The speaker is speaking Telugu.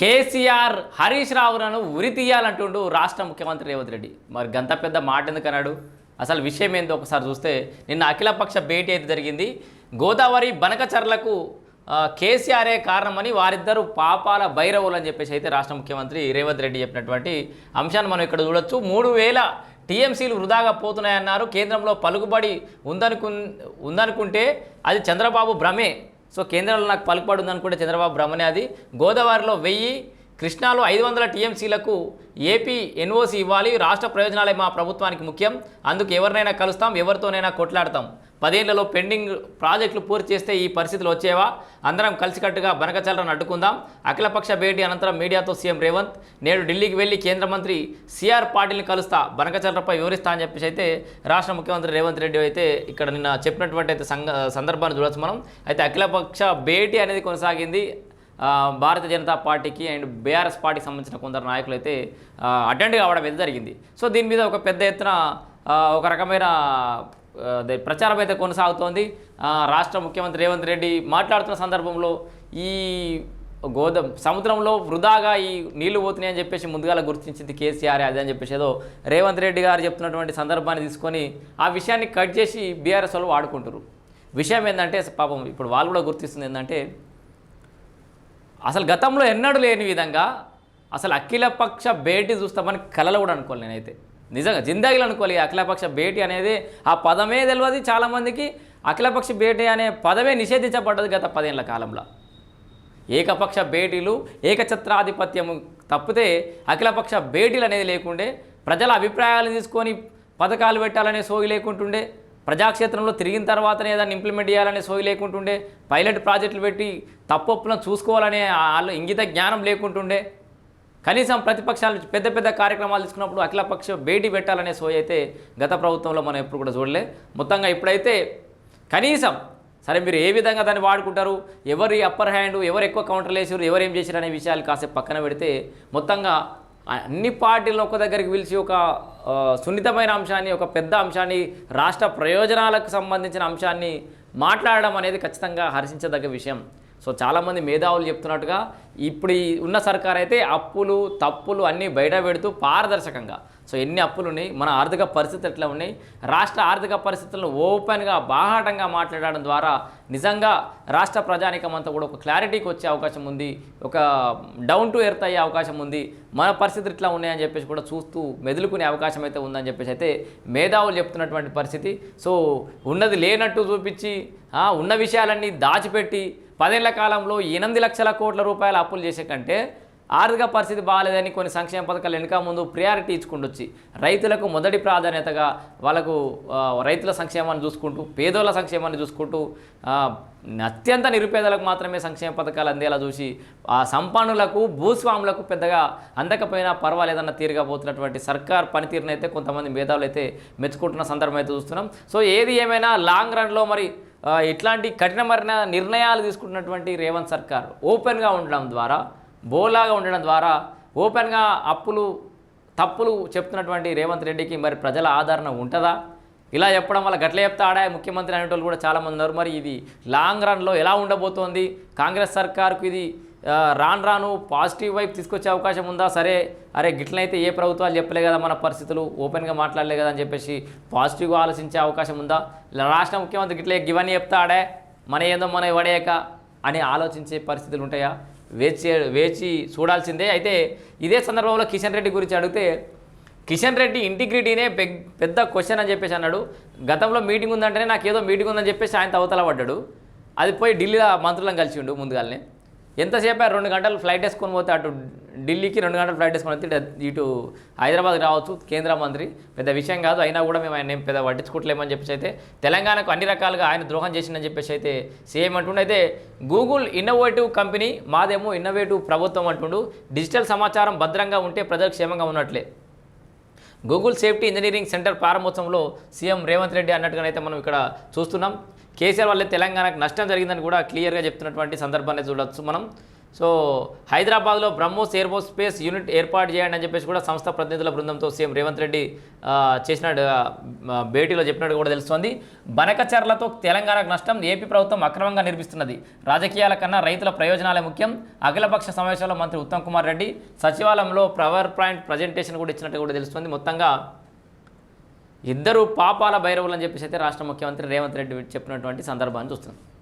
కేసీఆర్ హరీష్ రావులను ఉరి తీయాలంటుండు రాష్ట్ర ముఖ్యమంత్రి రేవంత్ రెడ్డి. మరి గంత పెద్ద మాట ఎందుకన్నాడు? అసలు విషయం ఏందో ఒకసారి చూస్తే నిన్న అఖిలపక్ష భేటీ అయితే జరిగింది. గోదావరి బనకచర్లకు కేసీఆరే కారణమని వారిద్దరూ పాపాల భైరవులు అని చెప్పేసి అయితే రాష్ట్ర ముఖ్యమంత్రి రేవంత్ రెడ్డి చెప్పినటువంటి అంశాన్ని మనం ఇక్కడ చూడొచ్చు. మూడు వేల టీఎంసీలు వృధాగా పోతున్నాయన్నారు. కేంద్రంలో పలుకుబడి ఉందనుకు ఉందనుకుంటే అది చంద్రబాబు భ్రమే. సో కేంద్రంలో నాకు పలుకుబడి ఉందనుకుంటే చంద్రబాబు భ్రమనే అది. గోదావరిలో వెయ్యి కృష్ణాలో ఐదు వందల టీఎంసీలకు ఏపీ ఎన్ఓసి ఇవ్వాలి. రాష్ట్ర ప్రయోజనాలే మా ప్రభుత్వానికి ముఖ్యం. అందుకు ఎవరినైనా కలుస్తాం ఎవరితోనైనా కొట్లాడతాం. పదేళ్ళలో పెండింగ్ ప్రాజెక్టులు పూర్తి చేస్తే ఈ పరిస్థితులు వచ్చేవా? అందరం కలిసికట్టుగా బనకచాలను అడ్డుకుందాం. అఖిలపక్ష భేటీ అనంతరం మీడియాతో సీఎం రేవంత్ నేడు ఢిల్లీకి వెళ్ళి కేంద్ర మంత్రి సిఆర్ పాటిల్ని కలుస్తా బనకచలరపై వివరిస్తా అని చెప్పేసి అయితే రాష్ట్ర ముఖ్యమంత్రి రేవంత్ రెడ్డి అయితే ఇక్కడ నిన్న చెప్పినటువంటి అయితే సందర్భాన్ని చూడొచ్చు మనం. అయితే అఖిలపక్ష భేటీ అనేది కొనసాగింది. భారతీయ జనతా పార్టీకి అండ్ బీఆర్ఎస్ పార్టీకి సంబంధించిన కొందరు నాయకులు అయితే అటెండ్ కావడం అయితే జరిగింది. సో దీని మీద ఒక పెద్ద ఎత్తున ఒక రకమైన ప్రచారం అయితే కొనసాగుతోంది. రాష్ట్ర ముఖ్యమంత్రి రేవంత్ రెడ్డి మాట్లాడుతున్న సందర్భంలో ఈ గోదా సముద్రంలో వృధాగా ఈ నీళ్ళు పోతున్నాయి అని చెప్పేసి ముందుగా గుర్తించింది కేసీఆర్ అదే అని చెప్పేసి ఏదో రేవంత్ రెడ్డి గారు చెప్తున్నటువంటి సందర్భాన్ని తీసుకొని ఆ విషయాన్ని కట్ చేసి బీఆర్ఎస్ వాళ్ళు వాడుకుంటారు విషయం ఏంటంటే పాపం ఇప్పుడు వాళ్ళు కూడా గుర్తిస్తుంది ఏంటంటే అసలు గతంలో ఎన్నడూ లేని విధంగా అసలు అఖిలపక్ష భేటీ చూస్తామని కలలు కూడా అనుకోవాలి నేనైతే. నిజంగా జిందాగిలు అనుకోవాలి. అఖిలపక్ష భేటీ అనేది ఆ పదమే తెలియదు చాలామందికి. అఖిలపక్ష భేటీ అనే పదమే నిషేధించబడ్డది గత పదేళ్ళ కాలంలో. ఏకపక్ష భేటీలు ఏకఛత్రాధిపత్యము తప్పితే అఖిలపక్ష భేటీలు అనేది లేకుండే ప్రజల అభిప్రాయాలను తీసుకొని పథకాలు పెట్టాలనే సోయి లేకుంటుండే ప్రజాక్షేత్రంలో తిరిగిన తర్వాతనే దాన్ని ఇంప్లిమెంట్ చేయాలనే సోయి లేకుంటుండే పైలట్ ప్రాజెక్టులు పెట్టి తప్పొప్పులను చూసుకోవాలనే వాళ్ళు ఇంగిత జ్ఞానం లేకుంటుండే కనీసం ప్రతిపక్షాలు పెద్ద పెద్ద కార్యక్రమాలు తీసుకున్నప్పుడు అఖిలపక్ష భేటీ పెట్టాలనే సోయి అయితే గత ప్రభుత్వంలో మనం ఎప్పుడు కూడా చూడలే. మొత్తంగా ఇప్పుడైతే కనీసం సరే మీరు ఏ విధంగా దాన్ని వాడుకుంటారు ఎవరి అప్పర్ హ్యాండ్ ఎవరు ఎక్కువ కౌంటర్లు వేసారు ఎవరు ఏం చేశారు అనే విషయాలు కాసేపు పక్కన పెడితే మొత్తంగా అన్ని పార్టీలను ఒక దగ్గరికి పిలిచి ఒక సున్నితమైన అంశాన్ని ఒక పెద్ద అంశాన్ని రాష్ట్ర ప్రయోజనాలకు సంబంధించిన అంశాన్ని మాట్లాడడం అనేది ఖచ్చితంగా హర్షించదగ్గ విషయం. సో చాలామంది మేధావులు చెప్తున్నట్టుగా ఇప్పుడు ఉన్న సర్కార్ అయితే అప్పులు తప్పులు అన్నీ బయట పెడుతూ పారదర్శకంగా. సో ఎన్ని అప్పులు ఉన్నాయి మన ఆర్థిక పరిస్థితులు ఎట్లా ఉన్నాయి? రాష్ట్ర ఆర్థిక పరిస్థితులను ఓపెన్గా బాహాటంగా మాట్లాడడం ద్వారా నిజంగా రాష్ట్ర ప్రజానికం అంతా కూడా ఒక క్లారిటీకి వచ్చే అవకాశం ఉంది. ఒక డౌన్ టు ఎర్త్ అయ్యే అవకాశం ఉంది. మన పరిస్థితులు ఇట్లా ఉన్నాయని చెప్పేసి కూడా చూస్తూ మెదులుకునే అవకాశం అయితే ఉందని చెప్పేసి అయితే మేధావులు చెప్తున్నటువంటి పరిస్థితి. సో ఉన్నది లేనట్టు చూపించి ఉన్న విషయాలన్నీ దాచిపెట్టి పదేళ్ళ కాలంలో ఎనిమిది లక్షల కోట్ల రూపాయల అప్పులు చేసే కంటే ఆర్థిక పరిస్థితి బాగాలేదని కొన్ని సంక్షేమ పథకాలు వెనుక ముందు ప్రియారిటీ ఇచ్చుకుంటొచ్చి రైతులకు మొదటి ప్రాధాన్యతగా వాళ్ళకు రైతుల సంక్షేమాన్ని చూసుకుంటూ పేదోళ్ళ సంక్షేమాన్ని చూసుకుంటూ అత్యంత నిరుపేదలకు మాత్రమే సంక్షేమ పథకాలు అందేలా చూసి ఆ సంపన్నులకు భూస్వాములకు పెద్దగా అందకపోయినా పర్వాలేదన్న తీరుగా పోతున్నటువంటి సర్కార్ పనితీరునైతే కొంతమంది మేధావులు అయితే మెచ్చుకుంటున్న సందర్భం అయితే చూస్తున్నాం. సో ఏది ఏమైనా లాంగ్ రన్లో మరి ఇట్లాంటి కఠినమైన నిర్ణయాలు తీసుకుంటున్నటువంటి రేవంత్ సర్కార్ ఓపెన్గా ఉండడం ద్వారా బోలాగా ఉండడం ద్వారా ఓపెన్గా అప్పులు తప్పులు చెప్తున్నటువంటి రేవంత్ రెడ్డికి మరి ప్రజల ఆదరణ ఉంటుందా? ఇలా చెప్పడం వల్ల గట్ల చెప్తాడా ముఖ్యమంత్రి అనేటోళ్ళు కూడా చాలామంది ఉన్నారు. మరి ఇది లాంగ్ రన్లో ఎలా ఉండబోతోంది? కాంగ్రెస్ సర్కార్కు ఇది రాను రాను పాజిటివ్ వైపు తీసుకొచ్చే అవకాశం ఉందా? సరే అరే గిట్లనైతే ఏ ప్రభుత్వాలు చెప్పలే కదా మన పరిస్థితులు ఓపెన్గా మాట్లాడలే కదా అని చెప్పేసి పాజిటివ్గా ఆలోచించే అవకాశం ఉందా? రాష్ట్ర ముఖ్యమంత్రి గిట్లే గివని చెప్తాడే? మన ఏందో మన ఇవ్వడేక అని ఆలోచించే పరిస్థితులు ఉంటాయా? వేచి వేచి చూడాల్సిందే. అయితే ఇదే సందర్భంలో కిషన్ రెడ్డి గురించి అడిగితే కిషన్ రెడ్డి ఇంటిగ్రిటీనే పెద్ద క్వశ్చన్ అని చెప్పేసి అన్నాడు. గతంలో మీటింగ్ ఉందంటేనే నాకు ఏదో మీటింగ్ ఉందని చెప్పేసి ఆయన అవతల పడ్డాడు. అది పోయి ఢిల్లీలో మంత్రులను కలిసి ఉండు ముందుగానే. ఎంతసేపు ఆ రెండు గంటలు ఫ్లైట్ వేసుకొని పోతే అటు ఢిల్లీకి రెండు గంటలు ఫ్లైట్ వేసుకొని పోతే ఇటు- హైదరాబాద్ రావచ్చు కేంద్ర మంత్రి. పెద్ద విషయం కాదు అయినా కూడా మేము ఆయన పెద్ద పట్టించుకోవట్లేమని చెప్పేసి అయితే తెలంగాణకు అన్ని రకాలుగా ఆయన ద్రోహం చేసిందని చెప్పేసి అయితే సీఎం అంటుండే. అయితే గూగుల్ ఇన్నోవేటివ్ కంపెనీ మాదేమో ఇన్నోవేటివ్ ప్రభుత్వం అంటుండు. డిజిటల్ సమాచారం భద్రంగా ఉంటే ప్రజలకు క్షేమంగా ఉన్నట్లే. గూగుల్ సేఫ్టీ ఇంజనీరింగ్ సెంటర్ ప్రారంభోత్సవంలో సీఎం రేవంత్ రెడ్డి అన్నట్టుగానైతే మనం ఇక్కడ చూస్తున్నాం. కేసీఆర్ వల్లే తెలంగాణకు నష్టం జరిగిందని కూడా క్లియర్గా చెప్తున్నటువంటి సందర్భాన్ని చూడొచ్చు మనం. సో హైదరాబాద్లో బ్రహ్మోస్ ఎయిర్ఫోర్స్ స్పేస్ యూనిట్ ఏర్పాటు చేయండి అని చెప్పేసి కూడా సంస్థ ప్రతినిధుల బృందంతో సీఎం రేవంత్ రెడ్డి చేసిన భేటీలో చెప్పినట్టు కూడా తెలుస్తోంది. బనకచర్లతో తెలంగాణకు నష్టం ఏపీ ప్రభుత్వం అక్రమంగా నిర్మిస్తున్నది. రాజకీయాల కన్నా రైతుల ప్రయోజనాలే ముఖ్యం. అఖిలపక్ష సమావేశంలో మంత్రి ఉత్తమ్ కుమార్ రెడ్డి సచివాలయంలో పవర్ పాయింట్ ప్రజెంటేషన్ కూడా ఇచ్చినట్టు కూడా తెలుస్తుంది. మొత్తంగా ఇద్దరు పాపాల భైరవులు అని చెప్పేసి అయితే రాష్ట్ర ముఖ్యమంత్రి రేవంత్ రెడ్డి చెప్పినటువంటి సందర్భాన్ని చూస్తుంది